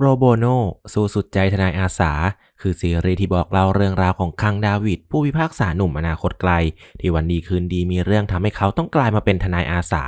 โรโบโนสู้สุดใจทนายอาสา คือซีรีส์ที่บอกเล่าเรื่องราวของคังดาวิด ผู้พิพากษาหนุ่มอนาคตไกล ที่วันดีคืนดีมีเรื่องทำให้เขาต้องกลายมาเป็นทนายอาสา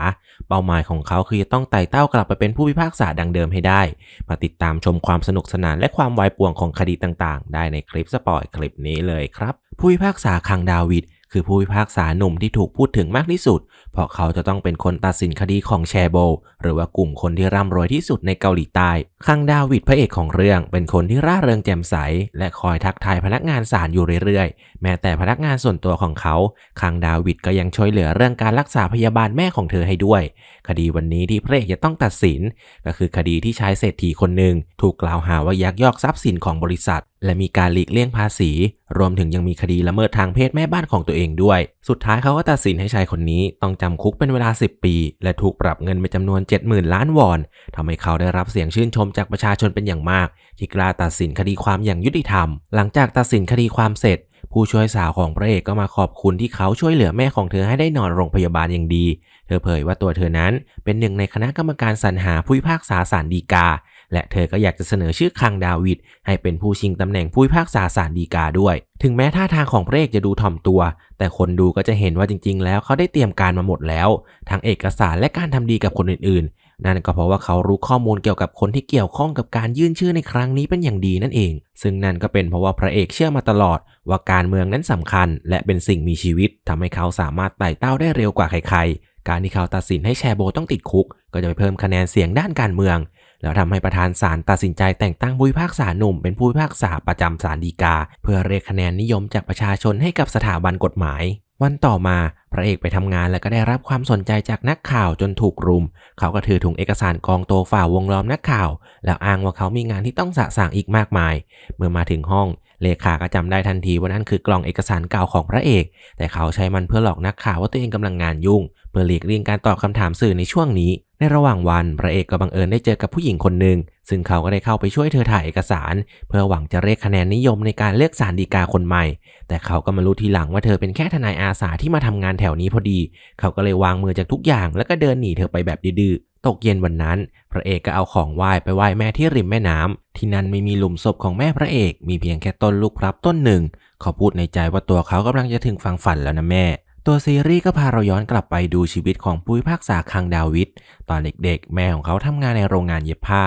เป้าหมายของเขาคือจะต้องไต่เต้ากลับไปเป็นผู้พิพากษาดังเดิมให้ได้ มาติดตามชมความสนุกสนานและความวายป่วงของคดีต่างๆ ได้ในคลิปสปอยคลิปนี้เลยครับ ผู้พิพากษาคังดาวิดคือผู้พิพากษาหนุ่มที่ถูกพูดถึงมากที่สุดเพราะเขาจะต้องเป็นคนตัดสินคดีของแชโบ หรือว่ากลุ่มคนที่ร่ำรวยที่สุดในเกาหลีใต้คังดาวิดพระเอกของเรื่อง เป็นคนที่ร่าเริงแจ่มใส และคอยทักทายพนักงานศาลอยู่เรื่อยๆ แม้แต่พนักงานส่วนตัวของเขาคังดาวิดก็ยังช่วยเหลือเรื่องการรักษาพยาบาลแม่ของเธอให้ด้วย คดีวันนี้ที่พระเอกจะต้องตัดสิน ก็คือคดีที่ชายเศรษฐีคนหนึ่งถูกกล่าวหาว่ายักยอกทรัพย์สินของบริษัท และมีการหลีกเลี่ยงภาษี รวมถึงยังมีคดีละเมิดทางเพศแม่บ้านของตัวเองด้วย สุดท้ายเขาก็ตัดสินให้ชายคนนี้ต้องจำคุกเป็นเวลา 10 ปี และถูกปรับเงินเป็นจำนวน 70,000 ล้านวอนทำให้เขาได้รับเสียงชื่นชมจากประชาชนเป็นอย่างมาก ที่กล้าตัดสินคดีความอย่างยุติธรรม หลังจากตัดสินคดีความเสร็จ ผู้ช่วยสาวของพระเอกก็มาขอบคุณที่เขาช่วยเหลือแม่ของเธอให้ได้นอนโรงพยาบาลอย่างดี เธอเผยว่าตัวเธอนั้นเป็นหนึ่งในคณะกรรมการสรรหาผู้พิพากษาศาลฎีกา และเธอก็อยากจะเสนอชื่อคังดาวิดให้เป็นผู้ชิงตำแหน่งผู้พิพากษาศาลฎีกาด้วย ถึงแม้ท่าทางของพระเอกจะดูถ่อมตัว แต่คนดูก็จะเห็นว่าจริง ๆ แล้วเขาได้เตรียมการมาหมดแล้ว ทั้งเอกสารและการทำดีกับคนอื่นๆนั่นก็เพราะว่าเขารู้ข้อมูลเกี่ยวกับคนที่เกี่ยวข้องกับการยื่นชื่อในครั้งนี้เป็นอย่างดีนั่นเอง ซึ่งนั่นก็เป็นเพราะว่าพระเอกเชื่อมาตลอด ว่าการเมืองนั้นสำคัญ และเป็นสิ่งมีชีวิตทำให้เขาสามารถไต่เต้าได้เร็วกว่าใครๆ การที่เขาตัดสินให้แชโบต้องติดคุก ก็จะไปเพิ่มคะแนนเสียงด้านการเมือง แล้วทำให้ประธานศาลตัดสินใจแต่งตั้งผู้พิพากษาหนุ่มเป็นผู้พิพากษาประจำศาลฎีกา เพื่อเรียกคะแนนนิยมจากประชาชนให้กับสถาบันกฎหมาย วันต่อมาพระเอกไปทำงานแล้วก็ได้รับความสนใจจากนักข่าวจนถูกรุม เขาก็ถือถุงเอกสารกองโตฝ่าวงล้อมนักข่าว แล้วอ้างว่าเขามีงานที่ต้องสะสางอีกมากมาย เมื่อมาถึงห้องเลขาก็จำได้ทันทีว่านั่นคือกล่องเอกสารเก่าของพระเอก แต่เขาใช้มันเพื่อหลอกนักข่าวว่าตัวเองกำลังงานยุ่ง เพื่อหลีกเลี่ยงการตอบคำถามสื่อในช่วงนี้ ในระหว่างวันพระเอกก็บังเอิญได้เจอกับผู้หญิงคนหนึ่งซึ่งเขาก็ได้เข้าไปช่วยเธอถ่ายเอกสาร เพื่อหวังจะเรียกคะแนนนิยมในการเลือกสารดีกาคนใหม่ แต่เขาก็มารู้ทีหลังว่าเธอเป็นแค่ทนายอาสาที่มาทำงานแถวนี้พอดี เขาก็เลยวางมือจากทุกอย่าง แล้วก็เดินหนีเธอไปแบบดื้อตกเย็นวันนั้น พระเอกก็เอาของไหว้ไปไหว้แม่ที่ริมแม่น้ำที่นั่นไม่มีหลุมศพของแม่พระเอก มีเพียงแค่ต้นลูกพลับต้นหนึ่ง เขาพูดในใจว่าตัวเขากำลังจะถึงฝั่งฝันแล้วนะแม่ ตัวซีรีส์ก็พาเราย้อนกลับไปดูชีวิตของผู้พิพากษาคังดาวิดตอนเด็กๆ แม่ของเขาทำงานในโรงงานเย็บผ้า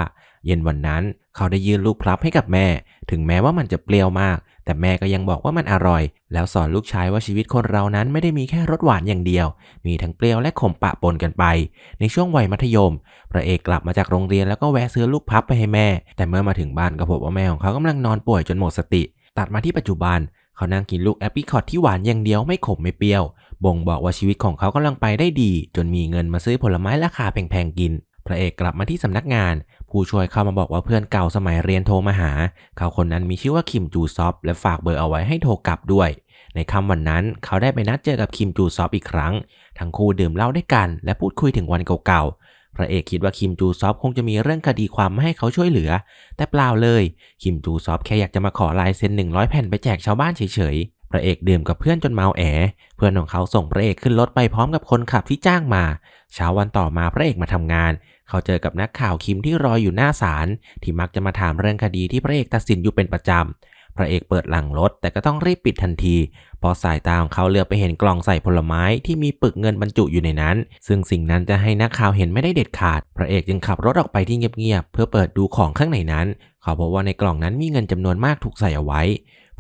เย็นวันนั้นเขาได้ยื่นลูกพลับให้กับแม่ ถึงแม้ว่ามันจะเปรี้ยวมาก แต่แม่ก็ยังบอกว่ามันอร่อย แล้วสอนลูกชายว่าชีวิตคนเรานั้นไม่ได้มีแค่รสหวานอย่างเดียว มีทั้งเปรี้ยวและขมปะปนกันไป ในช่วงวัยมัธยม พระเอกกลับมาจากโรงเรียนแล้วก็แวะซื้อลูกพับไปให้แม่ แต่เมื่อมาถึงบ้านก็พบว่าแม่ของเขากำลังนอนป่วยจนหมดสติ ตัดมาที่ปัจจุบันเขานั่งกินลูกแอปริคอตที่หวานอย่างเดียวไม่ขมไม่เปรี้ยว บ่งบอกว่าชีวิตของเขากำลังไปได้ดี จนมีเงินมาซื้อผลไม้ราคาแพงๆกิน พระเอกกลับมาที่สำนักงาน ผู้ช่วยเข้ามาบอกว่าเพื่อนเก่าสมัยเรียนโทรมาหา เขาคนนั้นมีชื่อว่าคิมจูซอฟและฝากเบอร์เอาไว้ให้โทรกลับด้วย ในค่ำวันนั้นเขาได้ไปนัดเจอกับคิมจูซอฟอีกครั้ง ทั้งคู่ดื่มเหล้าด้วยกัน และพูดคุยถึงวันเก่าๆพระเอกคิดว่าคิมจูซอฟคงจะมีเรื่องคดีความมาให้เขาช่วยเหลือ แต่เปล่าเลย คิมจูซอฟแค่อยากจะมาขอลายเซ็น100 แผ่นไปแจกชาวบ้านเฉยๆ พระเอกดื่มกับเพื่อนจนเมาแอ เพื่อนของเขาส่งพระเอกขึ้นรถไปพร้อมกับคนขับที่จ้างมา เช้าวันต่อมาพระเอกมาทำงาน เขาเจอกับนักข่าวคิมที่รออยู่หน้าศาลที่มักจะมาถามเรื่องคดีที่พระเอกตัดสินอยู่เป็นประจำพระเอกเปิดหลังรถแต่ก็ต้องรีบปิดทันทีพราะสายตาของเขาเลือบไปเห็นกล่องใส่ผลไม้ที่มีปึกเงินบรรจุอยู่ในนั้น ซึ่งสิ่งนั้นจะให้นักข่าวเห็นไม่ได้เด็ดขาด พระเอกจึงขับรถออกไปที่เงียบๆเพื่อเปิดดูของข้างในนั้น เขาพบว่าในกล่องนั้นมีเงินจำนวนมากถูกใส่เอาไว้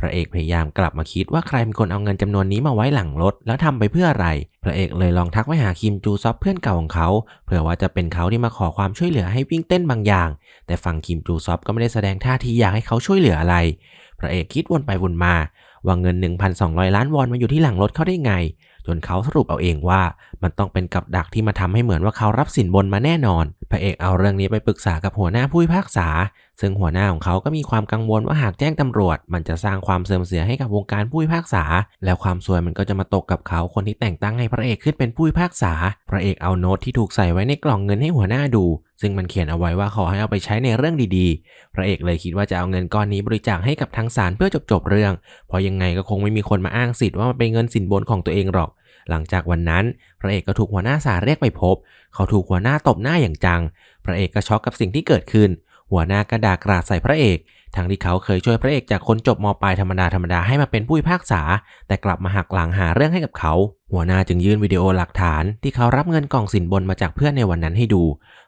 ระเอกพยายามกลับมาคิดว่าใครเป็นคนเอาเงินจำนวนนี้มาไว้หลังรถ แล้วทำไปเพื่ออะไร พระเอกเลยลองทักไปหาคิมจูซอฟเพื่อนเก่าของเขาเผื่อว่าจะเป็นเขาที่มาขอความช่วยเหลือให้วิ่งเต้นบางอย่าง แต่ฝั่งคิมจูซอฟก็ไม่ได้แสดงท่าทีอยากให้เขาช่วยเหลืออะไร พระเอกคิดวนไปวนมาว่าเงิน 1,200 ล้านวอนมาอยู่ที่หลังรถเขาได้ไง จนเขาสรุปเอาเองว่ามันต้องเป็นกับดักที่มาทำให้เหมือนว่าเขารับสินบนมาแน่นอน พระเอกเอาเรื่องนี้ไปปรึกษากับหัวหน้าผู้พิพากษา ซึ่งหัวหน้าของเขาก็มีความกังวลว่าหากแจ้งตำรวจ มันจะสร้างความเสื่อมเสียให้กับวงการผู้พิพากษา แล้วความซวยมันก็จะมาตกกับเขาคนที่แต่งตั้งให้พระเอกขึ้นเป็นผู้พิพากษา พระเอกเอาโน้ตที่ถูกใส่ไว้ในกล่องเงินให้หัวหน้าดู ซึ่งมันเขียนเอาไว้ว่าขอให้เอาไปใช้ในเรื่องดีๆ พระเอกเลยคิดว่าจะเอาเงินก้อนนี้บริจาคให้กับทางศาลเพื่อจบๆเรื่อง เพราะยังไงก็คงไม่มีคนมาอ้างสิทธิ์ว่ามันเป็นเงินสินบนของตัวเองหรอกหลังจากวันนั้นพระเอกก็ถูกหัวหน้าศาลเรียกไปพบ เขาถูกหัวหน้าตบหน้าอย่างจัง พระเอกก็ช็อกกับสิ่งที่เกิดขึ้น หัวหน้าก็ด่ากราดใส่พระเอก ทั้งที่เขาเคยช่วยพระเอกจากคนจบมปลายธรรมดาธรรมดาให้มาเป็นผู้พิพากษา แต่กลับมาหักหลังหาเรื่องให้กับเขา หัวหน้าจึงยื่นวิดีโอหลักฐานที่เขารับเงินกล่องสินบนมาจากเพื่อนในวันนั้นให้ดู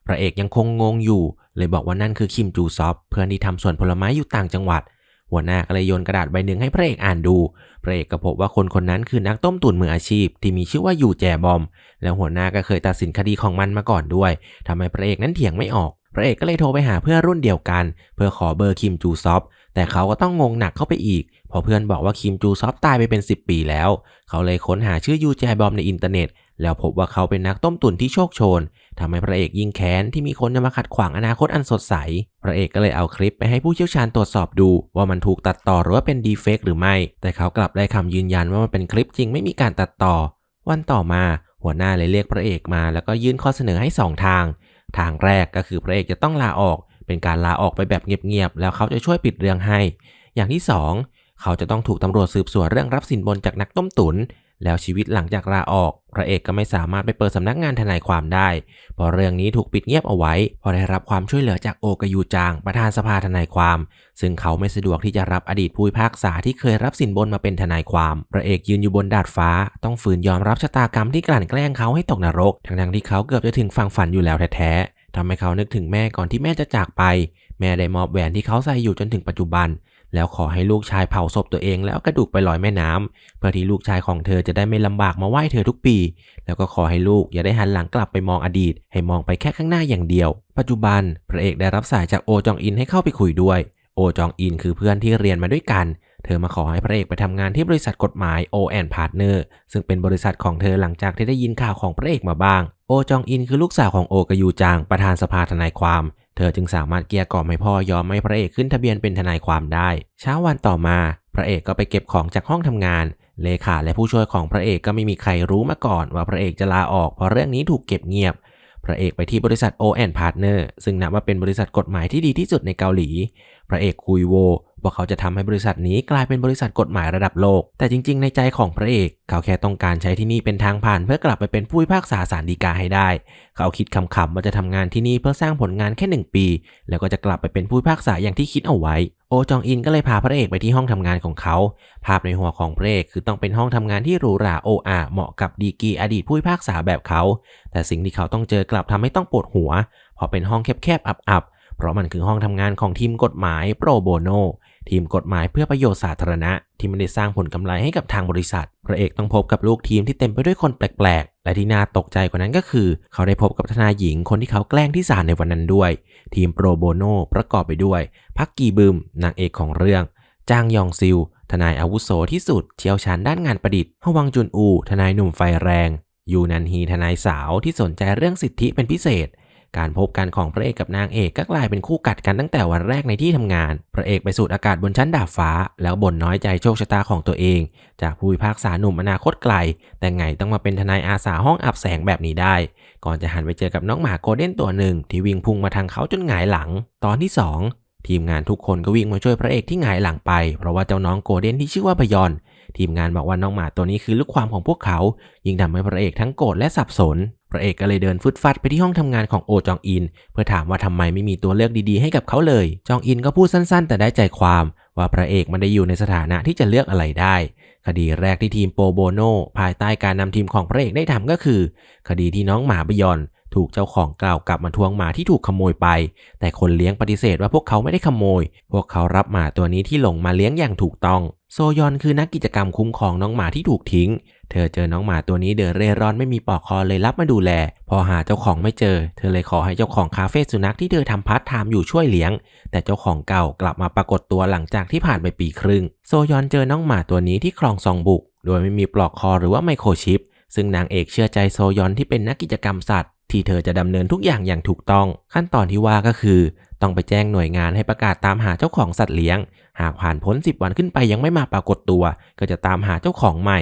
พระเอกยังคงงงอยู่ เลยบอกว่านั่นคือคิมจูซอฟเพื่อนที่ทำสวนผลไม้อยู่ต่างจังหวัด หัวหน้าก็เลยโยนกระดาษใบหนึ่งให้พระเอกอ่านดู พระเอกก็พบว่าคนคนนั้นคือนักต้มตุ๋นมืออาชีพ ที่มีชื่อว่าอยู่แจบอม แล้วหัวหน้าก็เคยตัดสินคดีของมันมาก่อนด้วยทำให้พระเอกนั้นเถียงไม่ออก พระเอกก็เลยโทรไปหาเพื่อนรุ่นเดียวกัน เพื่อขอเบอร์คิมจูซอฟแต่เขาก็ต้องงงหนักเข้าไปอีกเพราะเพื่อนบอกว่าคิมจูซอฟตายไปเป็น 10 ปีแล้ว เขาเลยค้นหาชื่อยูแจบอมในอินเทอร์เน็ต แล้วพบว่าเขาเป็นนักต้มตุ๋นที่โชคโชนทำให้พระเอกยิ่งแค้นที่มีคนจะมาขัดขวางอนาคตอันสดใส พระเอกก็เลยเอาคลิปไปให้ผู้เชี่ยวชาญตรวจสอบดู ว่ามันถูกตัดต่อหรือว่าเป็นดีเฟกหรือไม่ แต่เขากลับได้คำยืนยันว่ามันเป็นคลิปจริงไม่มีการตัดต่อ วันต่อมา หัวหน้าเลยเรียกพระเอกมา แล้วก็ยื่นข้อเสนอให้สองทาง ทางแรกก็คือพระเอกจะต้องลาออก เป็นการลาออกไปแบบเงียบๆแล้วเขาจะช่วยปิดเรื่องให้ อย่างที่สองเขาจะต้องถูกตำรวจสืบสวนเรื่องรับสินบนจากนักต้มตุน แล้วชีวิตหลังจากลาออก พระเอกก็ไม่สามารถไปเปิดสำนักงานทนายความได้เพราะเรื่องนี้ถูกปิดเงียบเอาไว้ พอได้รับความช่วยเหลือจากโอกายูจาง ประธานสภาทนายความ ซึ่งเขาไม่สะดวกที่จะรับอดีตผู้พิพากษาที่เคยรับสินบนมาเป็นทนายความ พระเอกยืนอยู่บนดาดฟ้า ต้องฝืนยอมรับชะตากรรมที่กลั่นแกล้งเขาให้ตกนรก ทั้งๆที่เขาเกือบจะถึงฝั่งฝันอยู่แล้วแท้ๆทำให้เขานึกถึงแม่ก่อนที่แม่จะจากไป แม่ได้มอบแหวนที่เขาใส่อยู่จนถึงปัจจุบัน แล้วขอให้ลูกชายเผาศพตัวเองแล้วกระดูกไปลอยแม่น้ำเพื่อที่ลูกชายของเธอจะได้ไม่ลำบากมาไหว้เธอทุกปี แล้วก็ขอให้ลูกอย่าได้หันหลังกลับไปมองอดีต ให้มองไปแค่ข้างหน้าอย่างเดียว ปัจจุบันพระเอกได้รับสายจากโอจองอินให้เข้าไปคุยด้วย โอจองอินคือเพื่อนที่เรียนมาด้วยกัน เธอมาขอให้พระเอกไปทำงานที่บริษัทกฎหมาย O Partner ซึ่งเป็นบริษัทของเธอหลังจากที่ได้ยินข่าวของพระเอกมาบ้าง โอจองอินคือลูกสาวของโอกยูจางประธานสภาทนายความ เธอจึงสามารถเกลี้ยกล่อมให้พ่อยอมให้พระเอกขึ้นทะเบียนเป็นทนายความได้ เช้าวันต่อมา พระเอกก็ไปเก็บของจากห้องทำงาน เลขาและผู้ช่วยของพระเอกก็ไม่มีใครรู้มาก่อน ว่าพระเอกจะลาออกเพราะเรื่องนี้ถูกเก็บเงียบ พระเอกไปที่บริษัท O Partner ซึ่งนับว่าเป็นบริษัทกฎหมายที่ดีที่สุดในเกาหลี พระเอกคุยโว ว่าเขาจะทำให้บริษัทนี้กลายเป็นบริษัทกฎหมายระดับโลก แต่จริง ๆ ในใจของพระเอก เขาแค่ต้องการใช้ที่นี่เป็นทางผ่านเพื่อกลับไปเป็นผู้พิพากษาศาลฎีกาให้ได้ เขาคิดคำๆว่าจะทำงานที่นี่เพื่อสร้างผลงานแค่หนึ่งปี แล้วก็จะกลับไปเป็นผู้พิพากษาอย่างที่คิดเอาไว้โอจองอินก็เลยพาพระเอกไปที่ห้องทำงานของเขา ภาพในหัวของพระเอกคือต้องเป็นห้องทำงานที่หรูหราโออาเหมาะกับดีกีอดีตผู้พิพากษาแบบเขา แต่สิ่งที่เขาต้องเจอกลับทำให้ต้องปวดหัวเพราะเป็นห้องแคบๆอับๆเพราะมันคือห้องทำงานของทีมกฎหมายโปรโบโน ทีมกฎหมายเพื่อประโยชน์สาธารณะ ที่ไม่ได้สร้างผลกำไรให้กับทางบริษัท พระเอกต้องพบกับลูกทีมที่เต็มไปด้วยคนแปลกๆ และที่น่าตกใจกว่านั้นก็คือ เขาได้พบกับทนายหญิงคนที่เขาแกล้งที่ศาลในวันนั้นด้วย ทีมโปรโบโนประกอบไปด้วย พักกีบึมนางเอกของเรื่อง จางยองซิล ทนายอาวุโสที่สุดเชี่ยวชาญด้านงานประดิษฐ์ฮวังจุนอู ทนายหนุ่มไฟแรงยูนันฮีทนายสาวที่สนใจเรื่องสิทธิเป็นพิเศษ การพบกันของพระเอกกับนางเอกก็กลายเป็นคู่กัดกันตั้งแต่วันแรกในที่ทำงาน พระเอกไปสูดอากาศบนชั้นดาดฟ้า แล้วบ่นน้อยใจโชคชะตาของตัวเอง จากผู้พิพากษาหนุ่มอนาคตไกล แต่ไงต้องมาเป็นทนายอาสาห้องอับแสงแบบนี้ได้ ก่อนจะหันไปเจอกับน้องหมาโกลเด้นตัวหนึ่งที่วิ่งพุ่งมาทางเขาจนหงายหลัง ตอนที่ 2ทีมงานทุกคนก็วิ่งมาช่วยพระเอกที่หงายหลังไป เพราะว่าเจ้าน้องโกลเด้นที่ชื่อว่าพยอน ทีมงานบอกว่าน้องหมาตัวนี้คือลูกความของพวกเขา ยิ่งทำให้พระเอกทั้งโกรธและสับสน ระเอกก็เลยเดินฟึดฟัดไปที่ห้องทำงานของโอจองอิน เพื่อถามว่าทำไมไม่มีตัวเลือกดีๆให้กับเขาเลย จองอินก็พูดสั้นๆ แต่ได้ใจความว่าพระเอกมันได้อยู่ในสถานะที่จะเลือกอะไรได้ คดีแรกที่ทีมโปโบโนภายใต้การนำทีมของพระเอกได้ทำก็คือ คดีที่น้องหมาบยอนถูกเจ้าของกล่าวกลับมาทวงหมาที่ถูกขโมยไป แต่คนเลี้ยงปฏิเสธว่าพวกเขาไม่ได้ขโมย พวกเขารับหมาตัวนี้ที่หลงมาเลี้ยงอย่างถูกต้อง โซยอนคือนักกิจกรรมคุ้มครองน้องหมาที่ถูกทิ้ง เธอเจอน้องหมาตัวนี้เดินเร่ร่อนไม่มีปลอกคอเลยรับมาดูแล พอหาเจ้าของไม่เจอ เธอเลยขอให้เจ้าของคาเฟ่สุนัขที่เธอทำพาร์ทไทม์อยู่ช่วยเลี้ยง แต่เจ้าของเก่ากลับมาปรากฏตัวหลังจากที่ผ่านไปปีครึ่ง โซยอนเจอน้องหมาตัวนี้ที่คลองซองบุก โดยไม่มีปลอกคอหรือว่าไมโครชิป ซึ่งนางเอกเชื่อใจโซยอนที่เป็นนักกิจกรรมสัตว์ที่เธอจะดำเนินทุกอย่างอย่างถูกต้อง ขั้นตอนที่ว่าก็คือ ต้องไปแจ้งหน่วยงานให้ประกาศตามหาเจ้าของสัตว์เลี้ยง หากผ่านพ้น 10 วันขึ้นไปยังไม่มาปรากฏตัว ก็จะตามหาเจ้าของใหม่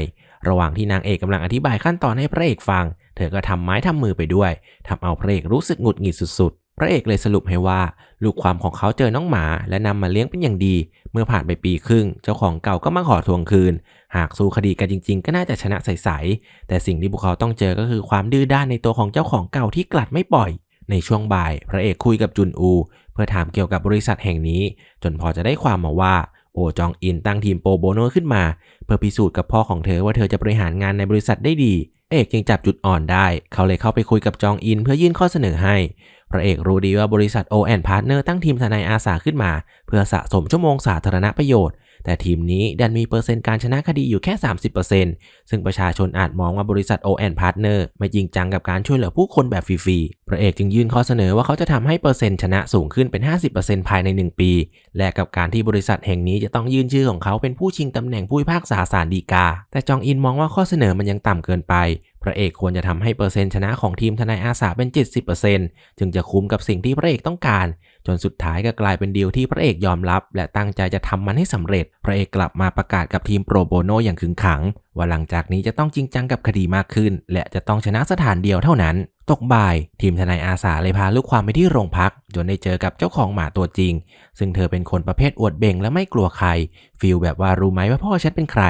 ระหว่างที่นางเอกกำลังอธิบายขั้นตอนให้พระเอกฟัง เธอก็ทำไม้ทำมือไปด้วยทำเอาพระเอกรู้สึกหงุดหงิดสุดๆ พระเอกเลยสรุปให้ว่า ลูกความของเขาเจอน้องหมา และนำมาเลี้ยงเป็นอย่างดี เมื่อผ่านไปปีครึ่ง เจ้าของเก่าก็มาขอทวงคืน หากสู้คดีกันจริงๆ ก็น่าจะชนะใสๆแต่สิ่งที่พวกเขาต้องเจอก็คือความดื้อด้านในตัวของเจ้าของเก่าที่กลัดไม่ปล่อยในช่วงบ่าย พระเอกคุยกับจุนอู เพื่อถามเกี่ยวกับบริษัทแห่งนี้ จนพอจะได้ความมาว่า โอจองอินตั้งทีมโปรโบโนขึ้นมา เพื่อพิสูจน์กับพ่อของเธอว่าเธอจะบริหารงานในบริษัทได้ดี เอกยังจับจุดอ่อนได้ เขาเลยเข้าไปคุยกับจองอินเพื่อยื่นข้อเสนอให้ พระเอกรู้ดีว่าบริษัท o อ Partner ตั้งทีมทนายอาสาขึ้นมา เพื่อสะสมชั่วโมงสาธารณประโยชน์ แต่ทีมนี้ดันมีเปอร์เซ็นต์การชนะคดีอยู่แค่ 30%ซึ่งประชาชนอาจมองว่าบริษัท o อ Partner ไม่จริงจังกับการช่วยเหลือผู้คนแบบฟรีๆ พระเอกจึงยื่นข้อเสนอว่าเขาจะทำให้เปอร์เซ็นต์ชนะสูงขึ้นเป็น 50%ภายใน 1 ปี และกับการที่บริษัทแห่งนี้จะต้องยื่นชื่อของเขาเป็นผู้ชิงตำแหน่งผู้พิพากษาศาลฎีกา แต่จองอินมองว่าข้อเสนอมันยังต่ำเกินไปพระเอกควรจะทำให้เปอร์เซ็นต์ชนะของทีมทนายอาสาเป็น 70%จึงจะคุ้มกับสิ่งที่พระเอกต้องการ จนสุดท้ายก็กลายเป็นดีลที่พระเอกยอมรับ และตั้งใจจะทำมันให้สำเร็จ พระเอกกลับมาประกาศกับทีมโปรโบโนอย่างขึงขัง ว่าหลังจากนี้จะต้องจริงจังกับคดีมากขึ้น และจะต้องชนะสถานเดียวเท่านั้น ตกบ่าย ทีมทนายอาสาเลยพาลูกความไปที่โรงพัก จนได้เจอกับเจ้าของหมาตัวจริง ซึ่งเธอเป็นคนประเภทอวดเบ่งและไม่กลัวใครฟีลแบบว่ารู้ไหมว่าพ่อฉันเป็นใคร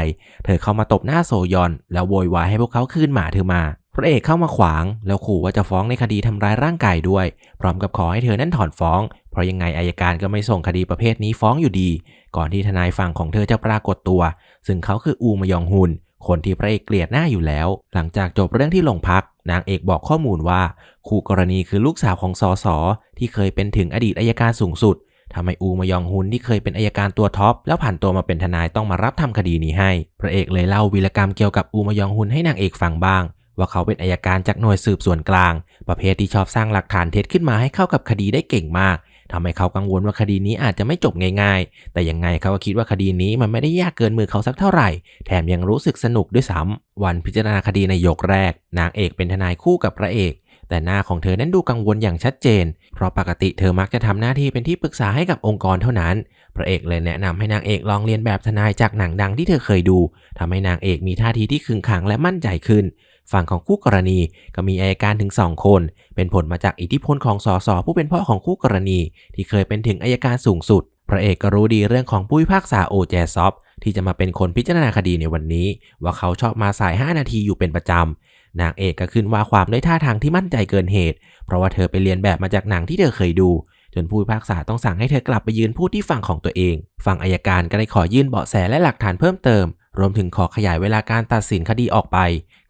เธอเข้ามาตบหน้าโซยอน แล้วโวยวายให้พวกเขาคืนหมาเธอมา พระเอกเข้ามาขวาง แล้วขู่ว่าจะฟ้องในคดีทำร้ายร่างกายด้วย พร้อมกับขอให้เธอนั้นถอนฟ้อง เพราะยังไงอายการก็ไม่ส่งคดีประเภทนี้ฟ้องอยู่ดี ก่อนที่ทนายฝั่งของเธอจะปรากฏตัว ซึ่งเขาคืออูมยองฮุนคนที่พระเอกเกลียดหน้าอยู่แล้ว หลังจากจบเรื่องที่โรงพัก นางเอกบอกข้อมูลว่า คู่กรณีคือลูกสาวของสอสอที่เคยเป็นถึงอดีตอายการสูงสุดทำไมอูมายองฮุนที่เคยเป็นอายการตัวท็อปแล้วผ่านตัวมาเป็นทนายต้องมารับทำคดีนี้ให้ พระเอกเลยเล่าวีรกรรมเกี่ยวกับอูมายองฮุนให้นางเอกฟังบ้าง ว่าเขาเป็นอายการจากหน่วยสืบสวนกลาง ประเภทที่ชอบสร้างหลักฐานเท็จขึ้นมาให้เข้ากับคดีได้เก่งมากทำให้เขากังวลว่าคดีนี้อาจจะไม่จบง่ายๆ แต่ยังไงเขาก็คิดว่าคดีนี้มันไม่ได้ยากเกินมือเขาสักเท่าไหร่ แถมยังรู้สึกสนุกด้วยซ้ำวันพิจารณาคดีในยกแรก นางเอกเป็นทนายคู่กับพระเอก แต่หน้าของเธอนั้นดูกังวลอย่างชัดเจน เพราะปกติเธอมักจะทำหน้าที่เป็นที่ปรึกษาให้กับองค์กรเท่านั้น พระเอกเลยแนะนำให้นางเอกลองเรียนแบบทนายจากหนังดังที่เธอเคยดูทำให้นางเอกมีท่าทีที่ขึงขังและมั่นใจขึ้น ฝั่งของคู่กรณีก็มีอายการถึง 2 คน เป็นผลมาจากอิทธิพลของสสผู้เป็นพ่อของคู่กรณี ที่เคยเป็นถึงอายการสูงสุด พระเอกก็รู้ดีเรื่องของผู้พิพากษาโอแจซอฟที่จะมาเป็นคนพิจารณาคดีในวันนี้ ว่าเขาชอบมาสาย 5 นาทีอยู่เป็นประจำ นางเอกก็ขึ้นว่าความด้วยท่าทางที่มั่นใจเกินเหตุ เพราะว่าเธอไปเรียนแบบมาจากหนังที่เธอเคยดู จนผู้พิพากษาต้องสั่งให้เธอกลับไปยืนพูดที่ฝั่งของตัวเอง ฝั่งอายการก็ได้ขอยื่นเบาะแสและหลักฐานเพิ่มเติม รวมถึงขอขยายเวลาการตัดสินคดีออกไป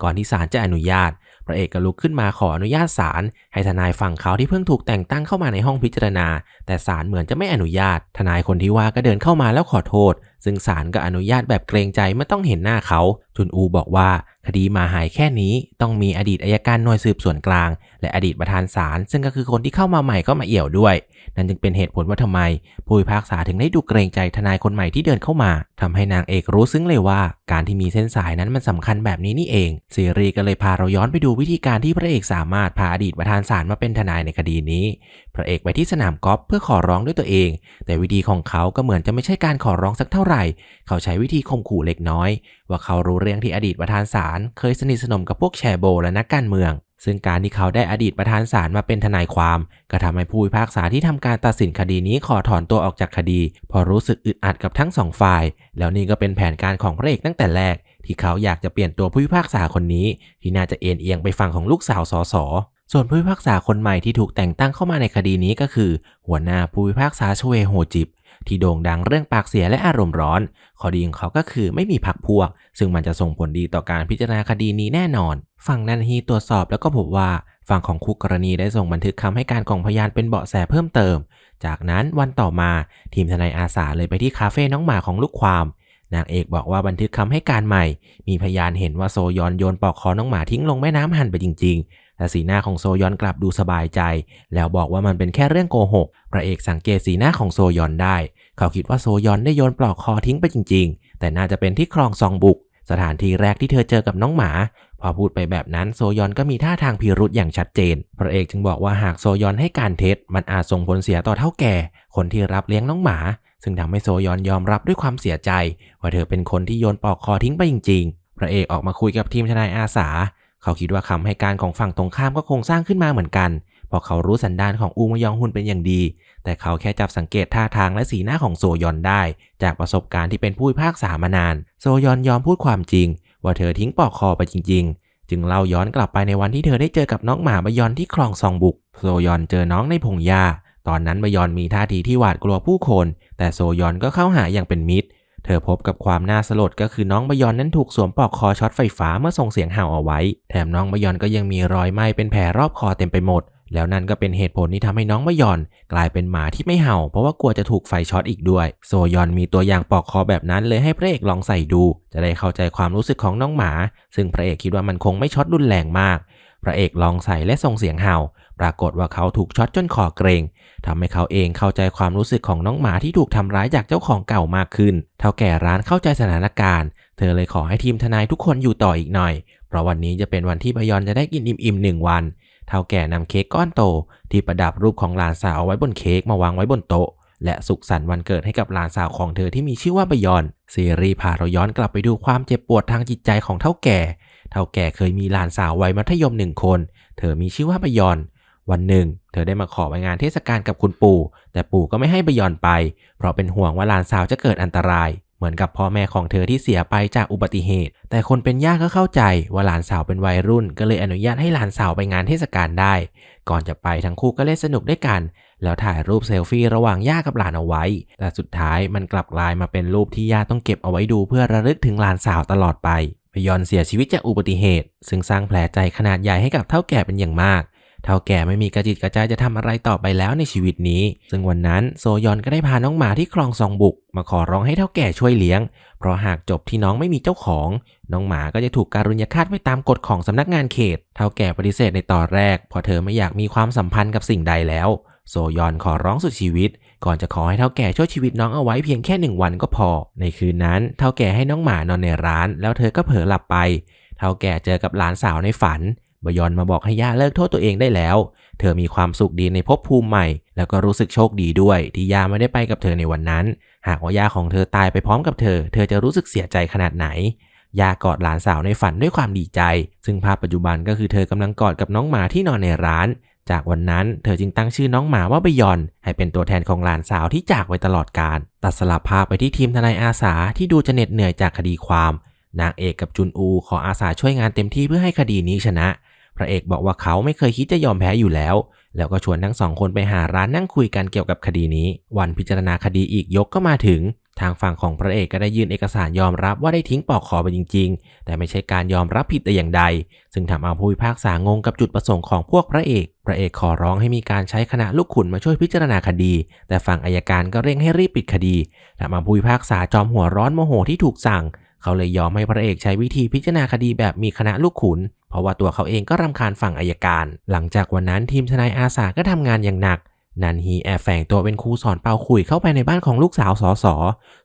ก่อนที่ศาลจะอนุญาต พระเอกก็ลุกขึ้นมาขออนุญาตศาลให้ทนายฝั่งเขาที่เพิ่งถูกแต่งตั้งเข้ามาในห้องพิจารณา แต่ศาลเหมือนจะไม่อนุญาต ทนายคนที่ว่าก็เดินเข้ามาแล้วขอโทษ ซึ่งศาลก็อนุญาตแบบเกรงใจไม่ต้องเห็นหน้าเขา จุนอูบอกว่าคดีมาหายแค่นี้ต้องมีอดีตอายการหน่วยสืบสวนกลาง และอดีตประธานศาลซึ่งก็คือคนที่เข้ามาใหม่ก็มาเอี่ยวด้วย นั่นจึงเป็นเหตุผลว่าทำไมผู้พิพากษาถึงได้ดูเกรงใจทนายคนใหม่ที่เดินเข้ามาทำให้นางเอกรู้ซึ้งเลยว่า การที่มีเส้นสายนั้นมันสำคัญแบบนี้นี่เองซีรีส์ก็เลยพาเราย้อนไปดูวิธีการที่พระเอกสามารถพาอดีตประธานศาลมาเป็นทนายในคดีนี้พระเอกไปที่สนามกอล์ฟเพื่อขอร้องด้วยตัวเอง แต่วิธีของเขาก็เหมือนจะไม่ใช่การขอร้องสักเท่าไหร่ เขาใช้วิธีข่มขู่เล็กน้อย ว่าเขารู้เรื่องที่อดีตประธานศาลเคยสนิทสนมกับพวกแชโบและนักการเมือง ซึ่งการที่เขาได้อดีตประธานศาลมาเป็นทนายความ ก็ทำให้ผู้พิพากษาที่ทำการตัดสินคดีนี้ขอถอนตัวออกจากคดี พอรู้สึกอึดอัดกับทั้งสองฝ่าย แล้วนี่ก็เป็นแผนการของพระเอกตั้งแต่แรก ที่เขาอยากจะเปลี่ยนตัวผู้พิพากษาคนนี้ ที่น่าจะเอ็นเอียงไปฝั่งของลูกสาวสอสอ ส่วนผู้พิพากษาคนใหม่ที่ถูกแต่งตั้งเข้ามาในคดีนี้ก็คือ หัวหน้าผู้พิพากษาชเวโฮจิบ ที่โด่งดังเรื่องปากเสียและอารมณ์ร้อน ข้อดีของเขาก็คือไม่มีพักพวก ซึ่งมันจะส่งผลดีต่อการพิจารณาคดีนี้แน่นอน ฝั่งนันฮีตรวจสอบแล้วก็พบว่าฝั่งของคู่กรณีได้ส่งบันทึกคำให้การของพยานเป็นเบาะแสเพิ่มเติม จากนั้นวันต่อมาทีมทนายอาสาเลยไปที่คาเฟ่น้องหมาของลูกความนางเอกบอกว่าบันทึกคำให้การใหม่ มีพยานเห็นว่าโซยอนโยนปลอกคอน้องหมาทิ้งลงแม่น้ำหันไปจริง แต่สีหน้าของโซยอนกลับดูสบายใจ แล้วบอกว่ามันเป็นแค่เรื่องโกหก พระเอกสังเกตสีหน้าของโซยอนได้ เขาคิดว่าโซยอนได้โยนปลอกคอทิ้งไปจริง ๆ แต่น่าจะเป็นที่คลองซองบุก สถานที่แรกที่เธอเจอกับน้องหมา พอพูดไปแบบนั้นโซยอนก็มีท่าทางพิรุษอย่างชัดเจน พระเอกจึงบอกว่าหากโซยอนให้การเท็จ มันอาจส่งผลเสียต่อเท่าแก่ คนที่รับเลี้ยงน้องหมาซึ่งทำให้โซยอนยอมรับด้วยความเสียใจ ว่าเธอเป็นคนที่โยนปลอกคอทิ้งไปจริง ๆ พระเอกออกมาคุยกับทีมทนายอาสา เขาคิดว่าคำให้การของฝั่งตรงข้ามก็คงสร้างขึ้นมาเหมือนกันเพราะเขารู้สันดานของอูมยองฮุนเป็นอย่างดี แต่เขาแค่จับสังเกตท่าทางและสีหน้าของโซยอนได้ จากประสบการณ์ที่เป็นผู้พิพากษามานาน โซยอนยอมพูดความจริง ว่าเธอทิ้งปอกคอไปจริง ๆ จึงเล่าย้อนกลับไปในวันที่เธอได้เจอกับน้องหมาบยอนที่คลองซองบุก โซยอนเจอน้องในพงหญ้าตอนนั้นบยอนมีท่าทีที่หวาดกลัวผู้คน แต่โซยอนก็เข้าหาอย่างเป็นมิตร เธอพบกับความน่าสลดก็คือน้องบยอนนั้นถูกสวมปลอกคอช็อตไฟฟ้าเมื่อส่งเสียงเห่าเอาไว้ แถมน้องบยอนก็ยังมีรอยไหม้เป็นแผลรอบคอเต็มไปหมด แล้วนั่นก็เป็นเหตุผลที่ทำให้น้องบยอน กลายเป็นหมาที่ไม่เห่า เพราะว่ากลัวจะถูกไฟช็อตอีกด้วย โซยอนมีตัวอย่างปลอกคอแบบนั้นเลยให้พระเอกลองใส่ดู จะได้เข้าใจความรู้สึกของน้องหมา ซึ่งพระเอกคิดว่ามันคงไม่ช็อตรุนแรงมาก พระเอกลองใส่และส่งเสียงเห่า ปรากฏว่าเขาถูกช็อตจนคอเกรงทำให้เขาเองเข้าใจความรู้สึกของน้องหมาที่ถูกทำร้ายจากเจ้าของเก่ามากขึ้น เท่าแก่ร้านเข้าใจสถานการณ์ เธอเลยขอให้ทีมทนายทุกคนอยู่ต่ออีกหน่อย เพราะวันนี้จะเป็นวันที่บยอนจะได้กินอิ่มๆหนึ่งวัน เท่าแก่นำเค้กก้อนโต ที่ประดับรูปของหลานสาวเอาไว้บนเค้กมาวางไว้บนโต๊ะและสุขสันต์วันเกิดให้กับหลานสาวของเธอที่มีชื่อว่าบยอน ซีรีส์พาเราย้อนกลับไปดูความเจ็บปวดทางจิตใจของเท่าแก่ เท่าแก่เคยมีหลานสาววัยมัธยมหนึ่งคน เธอมีชื่อว่าบยอน วันหนึ่ง เธอได้มาขอไปงานเทศกาลกับคุณปู่ แต่ปู่ก็ไม่ให้บยอนไป เพราะเป็นห่วงว่าหลานสาวจะเกิดอันตราย เหมือนกับพ่อแม่ของเธอที่เสียไปจากอุบัติเหตุ แต่คนเป็นย่าก็เข้าใจว่าหลานสาวเป็นวัยรุ่น ก็เลยอนุญาตให้หลานสาวไปงานเทศกาลได้ ก่อนจะไปทั้งคู่ก็เล่นสนุกด้วยกัน แล้วถ่ายรูปเซลฟี่ระหว่างย่ากับหลานเอาไว้ แต่สุดท้ายมันกลับกลายมาเป็นรูปที่ย่าต้องเก็บเอาไว้ดูเพื่อระลึกถึงหลานสาวตลอดไปบยอนเสียชีวิตจากอุบัติเหตุ ซึ่งสร้างแผลใจขนาดใหญ่ให้กับเท่าแก่เป็นอย่างมาก เท่าแก่ไม่มีกระจิตกระใจจะทำอะไรต่อไปแล้วในชีวิตนี้ ซึ่งวันนั้นโซยอนก็ได้พาน้องหมาที่คลองซองบุก มาขอร้องให้เท่าแก่ช่วยเลี้ยง เพราะหากจบที่น้องไม่มีเจ้าของ น้องหมาก็จะถูกการุญยฆาตไปตามกฎของสำนักงานเขต เท่าแก่ปฏิเสธในตอนแรกเพราะเธอไม่อยากมีความสัมพันธ์กับสิ่งใดแล้วโซยอนขอร้องสุดชีวิต ก่อนจะขอให้เท่าแก่ช่วยชีวิตน้องเอาไว้เพียงแค่หนึ่งวันก็พอ ในคืนนั้นเท่าแก่ให้น้องหมานอนในร้าน แล้วเธอก็เผลอหลับไป เท่าแก่เจอกับหลานสาวในฝัน บยอนมาบอกให้ย่าเลิกโทษตัวเองได้แล้ว เธอมีความสุขดีในภพภูมิใหม่ แล้วก็รู้สึกโชคดีด้วย ที่ย่าไม่ได้ไปกับเธอในวันนั้น หากว่าย่าของเธอตายไปพร้อมกับเธอ เธอจะรู้สึกเสียใจขนาดไหนย่ากอดหลานสาวในฝันด้วยความดีใจ ซึ่งภาพปัจจุบันก็คือเธอกำลังกอดกับน้องหมาที่นอนในร้าน จากวันนั้นเธอจึงตั้งชื่อน้องหมาว่าบยอน ให้เป็นตัวแทนของหลานสาวที่จากไว้ตลอดกาลตัดสลับภาพไปที่ทีมทนายอาสาที่ดูจะเหน็ดเหนื่อยจากคดีความ นางเอกกับจุนอู ขออาสาช่วยงานเต็มที่เพื่อให้คดีนี้ชนะ พระเอกบอกว่าเขาไม่เคยคิดจะยอมแพ้อยู่แล้ว แล้วก็ชวนทั้งสองคนไปหาร้านนั่งคุยกันเกี่ยวกับคดีนี้ วันพิจารณาคดีอีกยกก็มาถึง ทางฝั่งของพระเอกก็ได้ยื่นเอกสารยอมรับว่าได้ทิ้งปอกคอไปจริง ๆ แต่ไม่ใช่การยอมรับผิดแต่อย่างใด ซึ่งทำเอาผู้พิพากษางงกับจุดประสงค์ของพวกพระเอก พระเอกขอร้องให้มีการใช้คณะลูกขุนมาช่วยพิจารณาคดี แต่ฝั่งอายการก็เร่งให้รีบปิดคดีทำเอาผู้พิพากษาจอมหัวร้อนโมโหที่ถูกสั่ง เขาเลยยอมให้พระเอกใช้วิธีพิจารณาคดีแบบมีคณะลูกขุน เพราะว่าตัวเขาเองก็รำคาญฝั่งอายการ หลังจากวันนั้นทีมทนายอาสาก็ทำงานอย่างหนักนันฮีแอบแฝงตัวเป็นครูสอนเป่าขุยเข้าไปในบ้านของลูกสาวสอสอ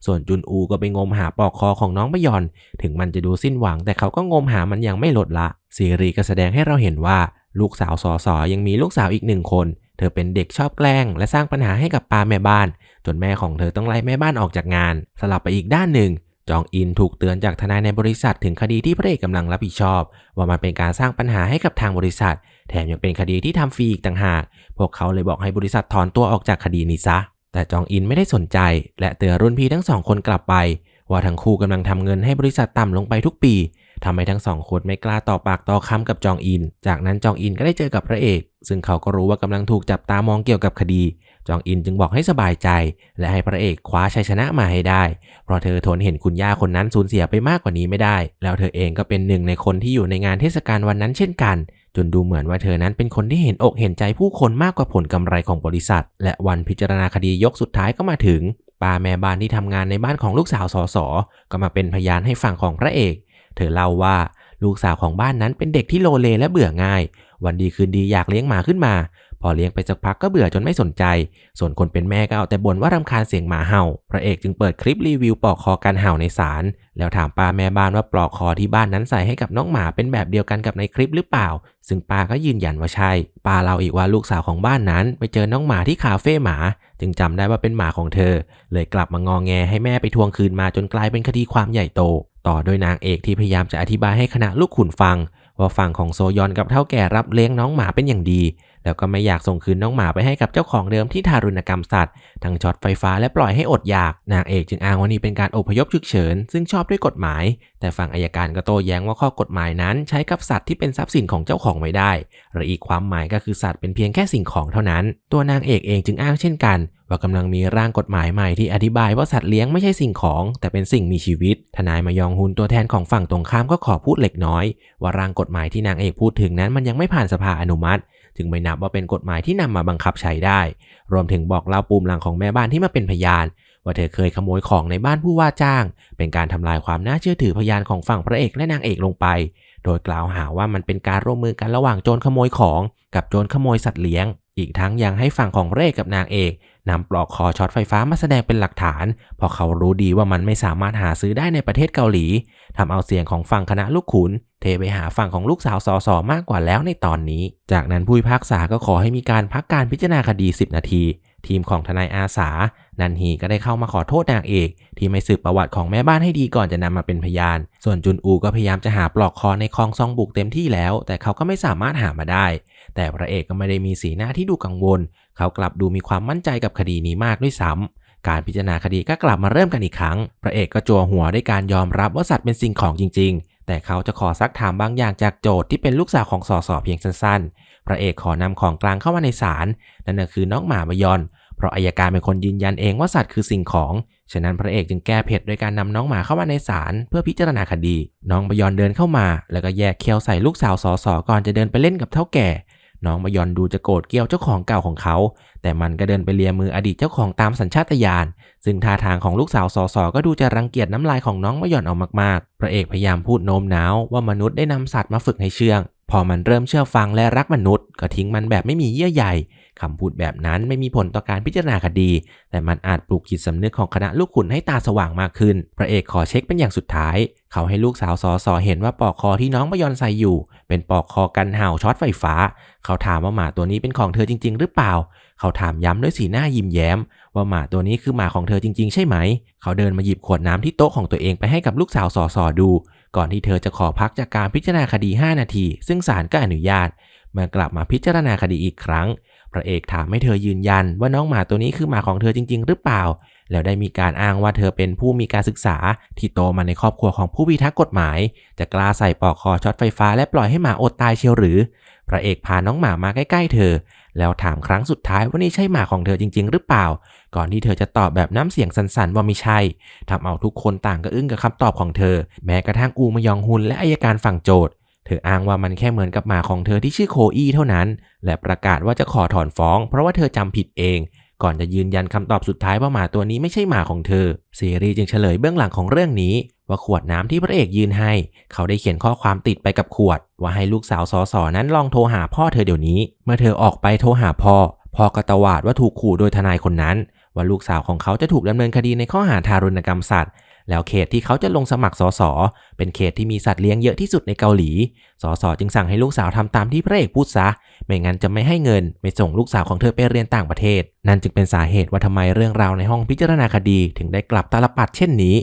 ส่วนจุนอูก็ไปงมหาปลอกคอของน้องบยอน ถึงมันจะดูสิ้นหวังแต่เขาก็งมหามันยังไม่ลดละ ซีรีก็แสดงให้เราเห็นว่า ลูกสาวสอสอยังมีลูกสาวอีกหนึ่งคน เธอเป็นเด็กชอบแกล้ง และสร้างปัญหาให้กับป้าแม่บ้าน จนแม่ของเธอต้องไล่แม่บ้านออกจากงาน สลับไปอีกด้านหนึ่ง จองอินถูกเตือนจากทนายในบริษัทถึงคดีที่พระเอกกำลังรับผิดชอบ ว่ามันเป็นการสร้างปัญหาให้กับทางบริษัท แถมยังเป็นคดีที่ทำฟรีอีกต่างหาก พวกเขาเลยบอกให้บริษัทถอนตัวออกจากคดีนี้ซะ แต่จองอินไม่ได้สนใจ และเตือนรุ่นพี่ทั้งสองคนกลับไป ว่าทั้งคู่กำลังทำเงินให้บริษัทต่ำลงไปทุกปี ทำให้ทั้งสองคนไม่กล้าต่อปากต่อคำกับจองอิน จากนั้นจองอินก็ได้เจอกับพระเอก ซึ่งเขาก็รู้ว่ากำลังถูกจับตามองเกี่ยวกับคดี จองอินจึงบอกให้สบายใจ และให้พระเอกคว้าชัยชนะมาให้ได้ เพราะเธอทนเห็นคุณย่าคนนั้นสูญเสียไปมากกว่านี้ไม่ได้ แล้วเธอเองก็เป็นหนึ่งในคนที่อยู่ในงานเทศกาลวันนั้นเช่นกันจนดูเหมือนว่าเธอนั้นเป็นคนที่เห็นอกเห็นใจผู้คนมากกว่าผลกำไรของบริษัท และวันพิจารณาคดียกสุดท้ายก็มาถึงป้าแม่บ้านที่ทำงานในบ้านของลูกสาวสอสอก็มาเป็นพยานให้ฝั่งของพระเอก เธอเล่าว่าลูกสาวของบ้านนั้นเป็นเด็กที่โลเลและเบื่อง่าย วันดีคืนดีอยากเลี้ยงหมาขึ้นมา พอเลี้ยงไปสักพักก็เบื่อจนไม่สนใจ ส่วนคนเป็นแม่ก็เอาแต่บ่นว่ารำคาญเสียงหมาเห่า พระเอกจึงเปิดคลิปรีวิวปลอกคอการเห่าในศาล แล้วถามป้าแม่บ้านว่าปลอกคอที่บ้านนั้นใส่ให้กับน้องหมาเป็นแบบเดียวกันกับในคลิปหรือเปล่า ซึ่งป้าก็ยืนยันว่าใช่ ป้าเล่าอีกว่าลูกสาวของบ้านนั้น ไปเจอน้องหมาที่คาเฟ่หมา จึงจำได้ว่าเป็นหมาของเธอ เลยกลับมางองแงให้แม่ไปทวงคืนมาจนกลายเป็นคดีความใหญ่โต ต่อโดยนางเอกที่พยายามจะอธิบายให้คณะลูกขุนฟัง ว่าฝั่งของโซยอนกับเท่าแก่รับเลี้ยงน้องหมาเป็นอย่างดี แล้วก็ไม่อยากส่งคืนน้องหมาไปให้กับเจ้าของเดิมที่ทารุณกรรมสัตว์ทั้งช็อตไฟฟ้าและปล่อยให้อดอยาก นางเอกจึงอ้างว่านี่เป็นการอพยพฉุกเฉิน ซึ่งชอบด้วยกฎหมาย แต่ฝั่งอายการก็โต้แย้งว่าข้อกฎหมายนั้นใช้กับสัตว์ที่เป็นทรัพย์สินของเจ้าของไม่ได้ หรืออีกความหมายก็คือสัตว์เป็นเพียงแค่สิ่งของเท่านั้น ตัวนางเอกเองจึงอ้างเช่นกันว่ากำลังมีร่างกฎหมายใหม่ที่อธิบายว่าสัตว์เลี้ยงไม่ใช่สิ่งของ แต่เป็นสิ่งมีชีวิต ทนายมายองฮุนตัวแทนของฝั่งตรงข้ามก็ขอพูดเล็กน้อย ว่าร่างกฎหมายที่นางเอกพูดถึงนั้นมันยังไม่ผ่านสภาอนุมัติ ถึงไม่นับว่าเป็นกฎหมายที่นำมาบังคับใช้ได้ รวมถึงบอกเล่าปูมหลังของแม่บ้านที่มาเป็นพยาน ว่าเธอเคยขโมยของในบ้านผู้ว่าจ้าง เป็นการทำลายความน่าเชื่อถือพยานของฝั่งพระเอกและนางเอกลงไป โดยกล่าวหาว่ามันเป็นการร่วมมือกันระหว่างโจรขโมยของ กับโจรขโมยสัตว์เลี้ยง อีกทั้งยังให้ฝั่งของเร่กกับนางเอกนำปลอกคอช็อตไฟฟ้ามาแสดงเป็นหลักฐาน เพราะเขารู้ดีว่ามันไม่สามารถหาซื้อได้ในประเทศเกาหลีทำเอาเสียงของฝั่งคณะลูกขุน เทไปหาฝั่งของลูกสาวสอสอมากกว่าแล้วในตอนนี้ จากนั้นผู้พิพากษาก็ขอให้มีการพักการพิจารณาคดี 10 นาที ทีมของทนายอาสา นันฮีก็ได้เข้ามาขอโทษนางเอก ที่ไม่สืบประวัติของแม่บ้านให้ดีก่อนจะนำมาเป็นพยาน ส่วนจุนอูก็พยายามจะหาปลอกคอในคลองซองบุกเต็มที่แล้ว แต่เขาก็ไม่สามารถหามาได้ แต่พระเอกก็ไม่ได้มีสีหน้าที่ดูกังวล เขากลับดูมีความมั่นใจกับคดีนี้มากด้วยซ้ำการพิจารณาคดีก็กลับมาเริ่มกันอีกครั้ง พระเอกก็จัวหัวด้วยการยอมรับว่าสัตว์เป็นสิ่งของจริง แต่เขาจะขอซักถามบางอย่างจากโจทย์ที่เป็นลูกสาวของสอสอเพียงสั้นๆ พระเอกขอนำของกลางเข้ามาในศาลนั่นก็คือน้องหมามายอน เพราะอายการเป็นคนยืนยันเองว่าสัตว์คือสิ่งของ ฉะนั้นพระเอกจึงแก้เผ็ดโดยการนำน้องหมาเข้ามาในศาลเพื่อพิจารณาคดี น้องบายอนเดินเข้ามา แล้วก็แยกเคี้ยวใส่ลูกสาวสอสอก่อนจะเดินไปเล่นกับเท่าแก่ น้องมายอนดูจะโกรธเกี้ยวเจ้าของเก่าของเขา แต่มันก็เดินไปเลียมืออดีตเจ้าของตามสัญชาตญาณ ซึ่งท่าทางของลูกสาวสอสอก็ดูจะรังเกียจน้ำลายของน้องมาหย่อนเอามากๆ พระเอกพยายามพูดโน้มน้าวว่ามนุษย์ได้นำสัตว์มาฝึกให้เชื่อง พอมันเริ่มเชื่อฟังและรักมนุษย์ ก็ทิ้งมันแบบไม่มีเยื่อใย คำพูดแบบนั้นไม่มีผลต่อการพิจารณาคดี แต่มันอาจปลุกจิตสำนึกของคณะลูกขุนให้ตาสว่างมากขึ้น พระเอกขอเช็คเป็นอย่างสุดท้าย เขาให้ลูกสาวสอสอเห็นว่าปลอกคอที่น้องมยอนใส่อยู่ เป็นปลอกคอกันเห่าช็อตไฟฟ้า เขาถามว่าหมาตัวนี้เป็นของเธอจริง ๆ หรือเปล่า เขาถามย้ำด้วยสีหน้ายิ้มแย้ม ว่าหมาตัวนี้คือหมาของเธอจริง ๆ ใช่ไหม เขาเดินมาหยิบขวดน้ำที่โต๊ะของตัวเองไปให้กับลูกสาวสอสอดู ก่อนที่เธอจะขอพักจากการพิจารณาคดี 5 นาที ซึ่งศาลก็อนุญาตเมื่อกลับมาพิจารณาคดีอีกครั้ง พระเอกถามให้เธอยืนยันว่าน้องหมาตัวนี้คือหมาของเธอจริง ๆ หรือเปล่า แล้วได้มีการอ้างว่าเธอเป็นผู้มีการศึกษา ที่โตมาในครอบครัวของผู้พิทักษ์กฎหมาย จะกล้าใส่ปลอกคอช็อตไฟฟ้าและปล่อยให้หมาอดตายเชียวหรือ พระเอกพาน้องหมามาใกล้ๆเธอ แล้วถามครั้งสุดท้ายว่านี่ใช่หมาของเธอจริง ๆ หรือเปล่า ก่อนที่เธอจะตอบแบบน้ำเสียงสั่นๆว่าไม่ใช่ทำเอาทุกคนต่างก็อึ้งกับคำตอบของเธอ แม้กระทั่งอูมยองฮุนและอายการฝั่งโจทย์ เธออ้างว่ามันแค่เหมือนกับหมาของเธอที่ชื่อโคอี้เท่านั้น และประกาศว่าจะขอถอนฟ้อง เพราะว่าเธอจำผิดเอง ก่อนจะยืนยันคำตอบสุดท้ายว่าหมาตัวนี้ไม่ใช่หมาของเธอ ซีรีส์จึงเฉลยเบื้องหลังของเรื่องนี้ ว่าขวดน้ำที่พระเอกยืนให้ เขาได้เขียนข้อความติดไปกับขวด ว่าให้ลูกสาวสอสอนั้นลองโทรหาพ่อเธอเดี๋ยวนี้ เมื่อเธอออกไปโทรหาพ่อพ่อก็ตวาดว่าถูกขู่โดยทนายคนนั้น ว่าลูกสาวของเขาจะถูกดำเนินคดีในข้อหาทารุณกรรมสัตว์ แล้วเขตที่เขาจะลงสมัครสสเป็นเขตที่มีสัตว์เลี้ยงเยอะที่สุดในเกาหลี สสจึงสั่งให้ลูกสาวทำตามที่พระเอกพูดซะ ไม่งั้นจะไม่ให้เงิน ไม่ส่งลูกสาวของเธอไปเรียนต่างประเทศ นั่นจึงเป็นสาเหตุว่าทำไมเรื่องราวในห้องพิจารณาคดี ถึงได้กลับตาลปัดเช่นนี้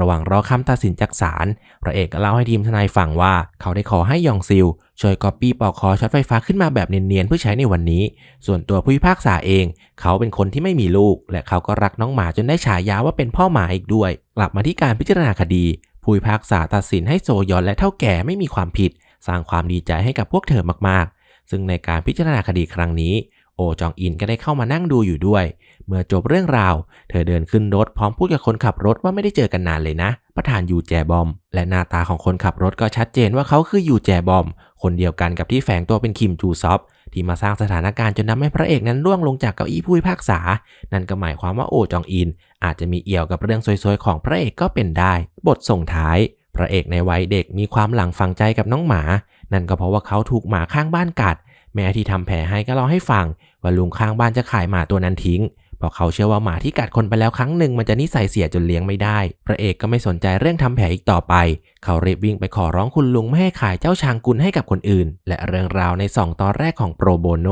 ระหว่างรอคำตัดสินจากศาลพระเอกก็เล่าให้ทีมทนายฟังว่าเขาได้ขอให้ยองซิลช่วยก๊อปปี้ปอกคอช็อตไฟฟ้าขึ้นมาแบบเนียนๆเพื่อใช้ในวันนี้ ส่วนตัวผู้พิพากษาเอง เขาเป็นคนที่ไม่มีลูก และเขาก็รักน้องหมาจนได้ฉายาว่าเป็นพ่อหมาอีกด้วย กลับมาที่การพิจารณาคดีผู้พิพากษาตัดสินให้โซยอนและเท่าแก่ไม่มีความผิด สร้างความดีใจให้กับพวกเธอมากๆ ซึ่งในการพิจารณาคดีครั้งนี้ โอจองอินก็ได้เข้ามานั่งดูอยู่ด้วย เมื่อจบเรื่องราว เธอเดินขึ้นรถพร้อมพูดกับคนขับรถว่าไม่ได้เจอกันนานเลยนะ ประธานยูแจบอม และหน้าตาของคนขับรถก็ชัดเจนว่าเขาคือยูแจบอม คนเดียวกันกับที่แฝงตัวเป็นคิมจูซอฟที่มาสร้างสถานการณ์จนทำให้พระเอกนั้นร่วงลงจากเก้าอี้ผู้พิพากษา นั่นก็หมายความว่าโอจองอิน อาจจะมีเอี่ยวกับเรื่องซวยๆของพระเอกก็เป็นได้ บทส่งท้าย พระเอกในวัยเด็กมีความหลังฝังใจกับน้องหมา นั่นก็เพราะว่าเขาถูกหมาข้างบ้านกัด แม่ที่ทำแผลให้ก็เล่าให้ฟังว่าลุงข้างบ้านจะขายหมาตัวนั้นทิ้ง เพราะเขาเชื่อว่าหมาที่กัดคนไปแล้วครั้งหนึ่งมันจะนิสัยเสียจนเลี้ยงไม่ได้ พระเอกก็ไม่สนใจเรื่องทำแผลอีกต่อไป เขารีบวิ่งไปขอร้องคุณลุงไม่ให้ขายเจ้าชางกุลให้กับคนอื่น และเรื่องราวใน 2 ตอนแรกของโปรโบโน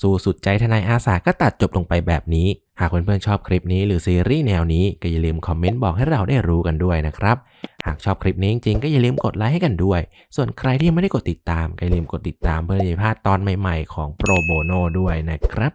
สู้สุดใจทนายอาสาก็ตัดจบลงไปแบบนี้ หากเพื่อนๆชอบคลิปนี้หรือซีรีส์แนวนี้ก็อย่าลืมคอมเมนต์บอกให้เราได้รู้กันด้วยนะครับ หากชอบคลิปนี้จริงๆก็อย่าลืมกดไลค์ให้กันด้วย ส่วนใครที่ยังไม่ได้กดติดตามก็อย่าลืมกดติดตามเพื่อจะไม่พลาดตอนใหม่ๆของโปรโบโนด้วยนะครับ